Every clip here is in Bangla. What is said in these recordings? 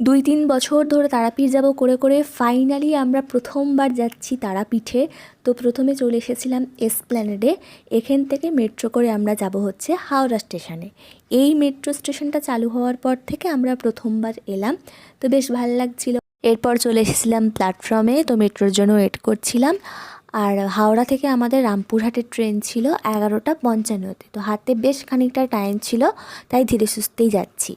দুই তিন বছর ধরে তারাপীঠ যাব করে করে ফাইনালি আমরা প্রথমবার যাচ্ছি তারাপীঠে। তো প্রথমে চলে এসেছিলাম এসপ্ল্যানেডে এখান থেকে মেট্রো করে আমরা যাব হচ্ছে হাওড়া স্টেশনে এই মেট্রো স্টেশনটা চালু হওয়ার পর থেকে আমরা প্রথমবার এলাম। তো বেশ ভালো লাগছিল। এরপর চলে এসেছিলাম প্ল্যাটফর্মে তো মেট্রোর জন্য ওয়েট করছিলাম। আর হাওড়া থেকে আমাদের রামপুরহাটের ট্রেন ছিল এগারোটা পঞ্চান্নতে। তো হাতে বেশ খানিকটা টাইম ছিল, তাই ধীরে সুস্থেই যাচ্ছি।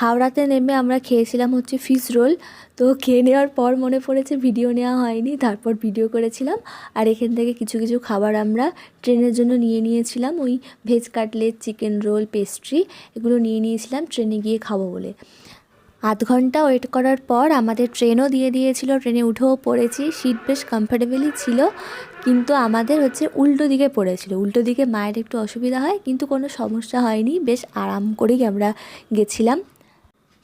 হাওড়াতে নেমে আমরা খেয়েছিলাম হচ্ছে ফিশ রোল তো খেয়ে নেওয়ার পর মনে পড়েছে ভিডিও নেওয়া হয়নি, তারপর ভিডিও করেছিলাম। আর এখান থেকে কিছু কিছু খাবার আমরা ট্রেনের জন্য নিয়ে নিয়েছিলাম। ওই veg cutlet chicken roll pastry এগুলো নিয়ে নিয়েছিলাম, ট্রেনে গিয়ে খাব বলে। আধ ঘণ্টা ওয়েট করার পর আমাদের ট্রেনও দিয়ে দিয়েছিল। ট্রেনে উঠেও পড়েছি সিট বেশ কমফোর্টেবলই ছিল, কিন্তু আমাদের হচ্ছে উল্টো দিকে পড়েছিল। উল্টো দিকে মায়ের একটু অসুবিধা হয়, কিন্তু কোনো সমস্যা হয়নি। বেশ আরাম করেই আমরা গেছিলাম।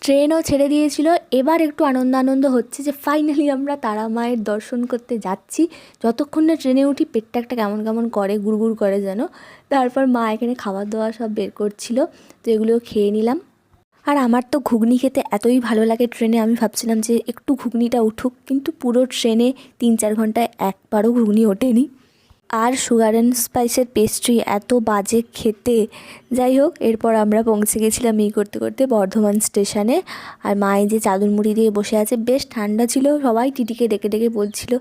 ট্রেনও ছেড়ে দিয়েছিল। এবার একটু আনন্দ আনন্দ হচ্ছে যে ফাইনালি আমরা তারা মায়ের দর্শন করতে যাচ্ছি। যতক্ষণ না ট্রেনে উঠি পেটটা একটা কেমন কেমন করে গুড়গুড় করে যেন। তারপর মা এখানে খাবার দাবার সব বের করছিল। তো এগুলো খেয়ে নিলাম। আর আমার তো ঘুগনি খেতে এতই ভালো লাগে ট্রেনে। আমি ভাবছিলাম যে একটু ঘুগনিটা উঠুক। কিন্তু পুরো ট্রেনে তিন চার ঘন্টায় একবারও ঘুগনি ওঠেনি। আর সুগার অ্যান্ড স্পাইসের পেস্ট্রি এত বাজে খেতে। যাই হোক, এরপর আমরা পৌঁছে গেছিলাম এই করতে করতে বর্ধমান স্টেশনে আর মায়ে যে চাদর মুড়ি দিয়ে বসে আছে, বেশ ঠান্ডা ছিল, সবাই টিটিকে ডেকে ডেকে বলছিল,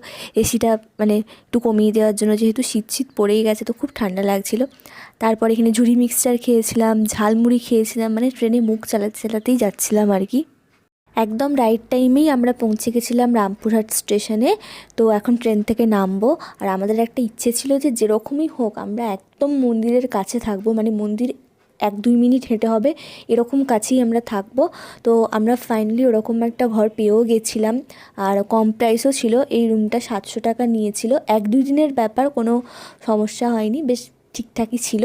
এসিটা মানে একটু কমিয়ে দেওয়ার জন্য যেহেতু শীত শীত পড়েই গেছে, তো খুব ঠান্ডা লাগছিল। তারপর এখানে ঝুড়ি মিক্সচার খেয়েছিলাম, ঝালমুড়ি খেয়েছিলাম মানে ট্রেনে মুখ চালাতে চালাতেই যাচ্ছিলাম আর কি। একদম রাইট টাইমেই আমরা পৌঁছে গেছিলাম রামপুরহাট স্টেশনে তো এখন ট্রেন থেকে নামবো। আর আমাদের একটা ইচ্ছে ছিল যে যেরকমই হোক আমরা একদম মন্দিরের কাছে থাকব। মানে মন্দির এক দুই মিনিট হেঁটে হবে, এরকম কাছেই আমরা থাকব। তো আমরা ফাইনালি ওরকম একটা ঘর পেয়েও গেছিলাম। আর কম প্রাইসও ছিল, এই রুমটা সাতশো টাকা নিয়েছিল। এক দুই দিনের ব্যাপার, কোনো সমস্যা হয়নি, বেশ ঠিকঠাকই ছিল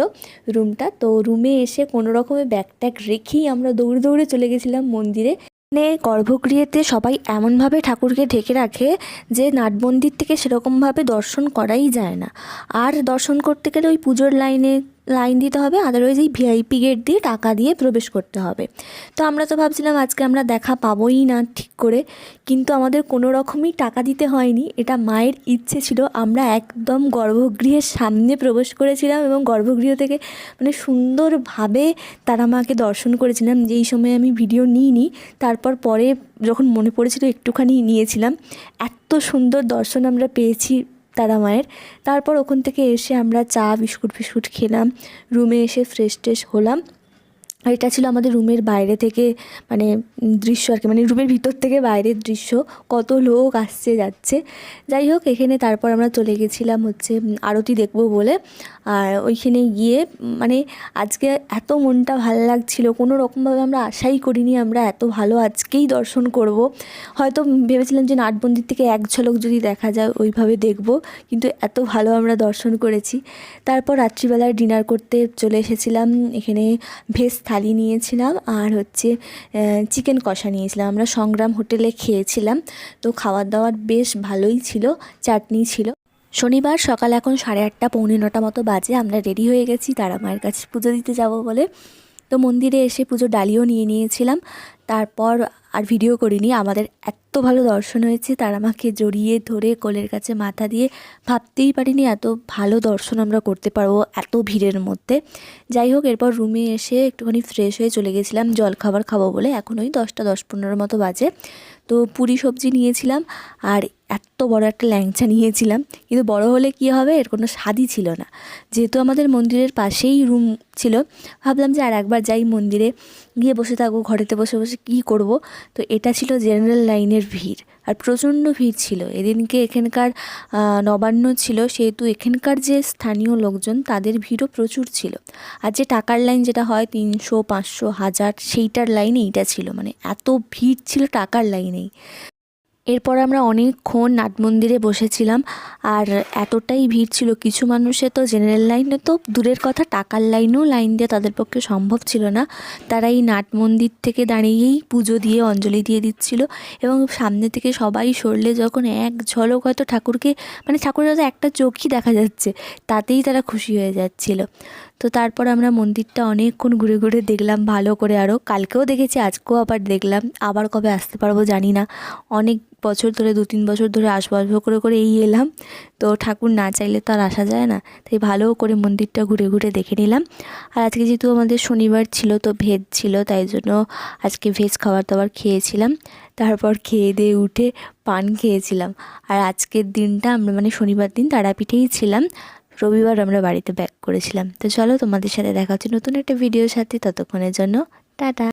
রুমটা তো রুমে এসে কোনো রকমে ব্যাগ ট্যাগ রেখেই আমরা দৌড়ে দৌড়ে চলে গেছিলাম মন্দিরে। মানে গর্ভগৃহেতে সবাই এমনভাবে ঠাকুরকে ঢেকে রাখে যে নাটমন্দির থেকে সেরকমভাবে দর্শন করাই যায় না। আর দর্শন করতে গেলে ওই পুজোর লাইনে লাইন দিতে হবে আদারওয়াইজ এই ভিআইপি গেট দিয়ে টাকা দিয়ে প্রবেশ করতে হবে। তো আমরা তো ভাবছিলাম আজকে আমরা দেখা পাবোই না ঠিক করে, কিন্তু আমাদের কোনো রকমই টাকা দিতে হয়নি। এটা মায়ের ইচ্ছে ছিল, আমরা একদম গর্ভগৃহের সামনে প্রবেশ করেছিলাম এবং গর্ভগৃহ থেকে মানে সুন্দরভাবে তারা মাকে দর্শন করেছিলাম। যেই সময় আমি ভিডিও নিইনি, তারপর পরে যখন মনে পড়েছিল একটুখানি নিয়েছিলাম, এত সুন্দর দর্শন আমরা পেয়েছি তারা মায়ের তারপর ওখান থেকে এসে আমরা চা, বিস্কুট, ফিস্কুট খেলাম। রুমে এসে ফ্রেশ ট্রেশ হলাম। আর এটা ছিল আমাদের রুমের বাইরে থেকে মানে দৃশ্য আর কি মানে রুমের ভিতর থেকে বাইরের দৃশ্য। কত লোক আসছে, যাচ্ছে। যাই হোক, এখানে তারপর আমরা চলে গেছিলাম হচ্ছে আরতি দেখব বলে। আর ওইখানে গিয়ে মানে আজকে এত মনটা ভালো লাগছিল। কোনো রকমভাবে আমরা আশাই করিনি আমরা এত ভালো আজকেই দর্শন করব। হয়তো ভেবেছিলাম যে নাটবন্দির থেকে এক ঝলক যদি দেখা যায়, ওইভাবে দেখব। কিন্তু এত ভালো আমরা দর্শন করেছি। তারপর রাত্রিবেলায় ডিনার করতে চলে এসেছিলাম। এখানে ভেজ থালি নিয়েছিলাম আর হচ্ছে চিকেন কষা নিয়েছিলাম। আমরা সংগ্রাম হোটেলে খেয়েছিলাম, তো খাবার দাওয়ার বেশ ভালোই ছিল, চাটনি ছিল। শনিবার সকাল এখন সাড়ে আটটা, পৌনে নটা মতো বাজে, আমরা রেডি হয়ে গেছি, তারা মায়ের কাছে পুজো দিতে যাব বলে। তো মন্দিরে এসে পুজো ডালিও নিয়ে নিয়েছিলাম তারপর আর ভিডিও করিনি। আমাদের এত ভালো দর্শন হয়েছে, তারা আমাকে জড়িয়ে ধরে কোলের কাছে মাথা দিয়ে ভাবতেই পারিনি এত ভালো দর্শন আমরা করতে পারব এত ভিড়ের মধ্যে। যাই হোক, এরপর রুমে এসে একটুখানি ফ্রেশ হয়ে চলে গেছিলাম, জল খাবার খাব বলে। এখন ওই দশটা, দশ পনেরোর মতো বাজে। তো পুরি সবজি নিয়েছিলাম আর এত বড় একটা ল্যাংচা নিয়েছিলাম। কিন্তু বড় হলে কি হবে? এর কোনো স্বাদই ছিল না। যেহেতু আমাদের মন্দিরের পাশেই রুম ছিল, ভাবলাম যে আর একবার যাই মন্দিরে। গিয়ে বসে থাকব, ঘরেতে বসে বসে কী করব। তো এটা ছিল জেনারেল লাইনের ভিড়। আর প্রচণ্ড ভিড় ছিল। এদিনকে এখানকার নবান্ন ছিল, সেহেতু এখানকার যে স্থানীয় লোকজন, তাদের ভিড়ও প্রচুর ছিল। আর যে টাকার লাইন যেটা হয়, তিনশো, পাঁচশো, হাজার, সেইটার লাইনে এইটা ছিল। মানে এত ভিড় ছিল টাকার লাইনেই এরপর আমরা অনেকক্ষণ নাট মন্দিরে বসেছিলাম, আর এতটাই ভিড় ছিল, কিছু মানুষে তো জেনারেল লাইনে তো দূরের কথা, টাকার লাইনেও লাইন দেওয়া তাদের পক্ষে সম্ভব ছিল না। তারা এই নাট মন্দির থেকে দাঁড়িয়েই পুজো দিয়ে অঞ্জলি দিয়ে দিচ্ছিল, এবং সামনে থেকে সবাই সরলে যখন এক ঝলক হয়তো ঠাকুরকে মানে ঠাকুরের একটা চোখই দেখা যাচ্ছে, তাতেই তারা খুশি হয়ে যাচ্ছিল। তো তারপর আমরা মন্দিরটা অনেকক্ষণ ঘুরে ঘুরে দেখলাম, ভালো করে আরও কালকেও দেখেছি, আজকেও আবার দেখলাম। আবার কবে আসতে পারব জানি না। অনেক বছর ধরে, দু তিন বছর ধরে আসব আসব করে করে এই এলাম। তো ঠাকুর না চাইলে তো আর আসা যায় না। তাই ভালো করে মন্দিরটা ঘুরে ঘুরে দেখে নিলাম। আর আজকে যেহেতু আমাদের শনিবার ছিল, তো ভেজ ছিল, তাই জন্য আজকে ভেজ খাবার দাবার খেয়েছিলাম। তারপর খেয়ে দিয়ে উঠে পান খেয়েছিলাম। আর আজকের দিনটা আমরা মানে শনিবার দিন তারাপীঠেই ছিলাম। রবিবার আমরা বাড়িতে ব্যাক করেছিলাম। তো চলো তোমাদের সাথে দেখা হচ্ছে নতুন একটা ভিডিওর সাথে। ততক্ষণের জন্য, টাটা।